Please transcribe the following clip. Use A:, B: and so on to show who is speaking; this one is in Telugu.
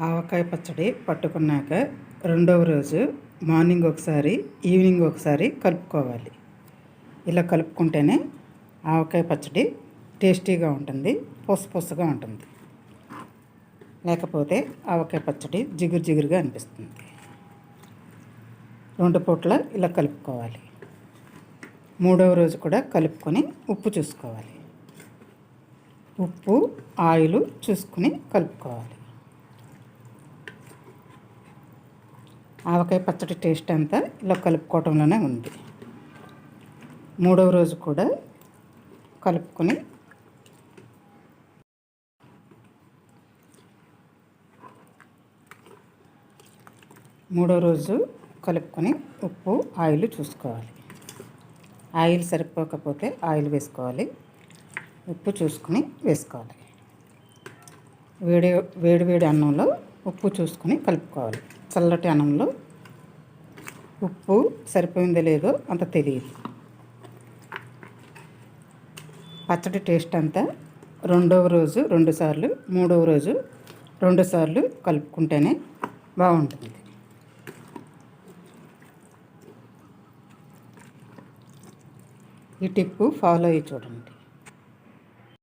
A: ఆవకాయ పచ్చడి పట్టుకున్నాక రెండవ రోజు మార్నింగ్ ఒకసారి ఈవినింగ్ ఒకసారి కలుపుకోవాలి. ఇలా కలుపుకుంటేనే ఆవకాయ పచ్చడి టేస్టీగా ఉంటుంది పొసపొసగా ఉంటుంది. లేకపోతే ఆవకాయ పచ్చడి జిగురు జిగురుగా అనిపిస్తుంది. రెండు పూట్ల ఇలా కలుపుకోవాలి. మూడవ రోజు కూడా కలుపుకొని ఉప్పు చూసుకోవాలి. ఉప్పు ఆయిల్ చూసుకుని కలుపుకోవాలి. ఆవకాయ పచ్చడి టేస్ట్ అంతా ఇలా కలుపుకోవటంలోనే ఉంది. మూడవ రోజు కూడా కలుపుకొని మూడో రోజు కలుపుకొని ఉప్పు ఆయిల్ చూసుకోవాలి. ఆయిల్ సరిపోకపోతే ఆయిల్ వేసుకోవాలి. ఉప్పు చూసుకొని వేసుకోవాలి. వేడి వేడి వేడి అన్నంలో ఉప్పు చూసుకొని కలుపుకోవాలి. చల్లటి అన్నంలో ఉప్పు సరిపోయిందో లేదో అంత తెలియదు. పచ్చడి టేస్ట్ అంతా రెండవ రోజు రెండుసార్లు మూడవ రోజు రెండుసార్లు కలుపుకుంటేనే బాగుంటుంది. ఈ టిప్పు ఫాలో అయ్యి చూడండి.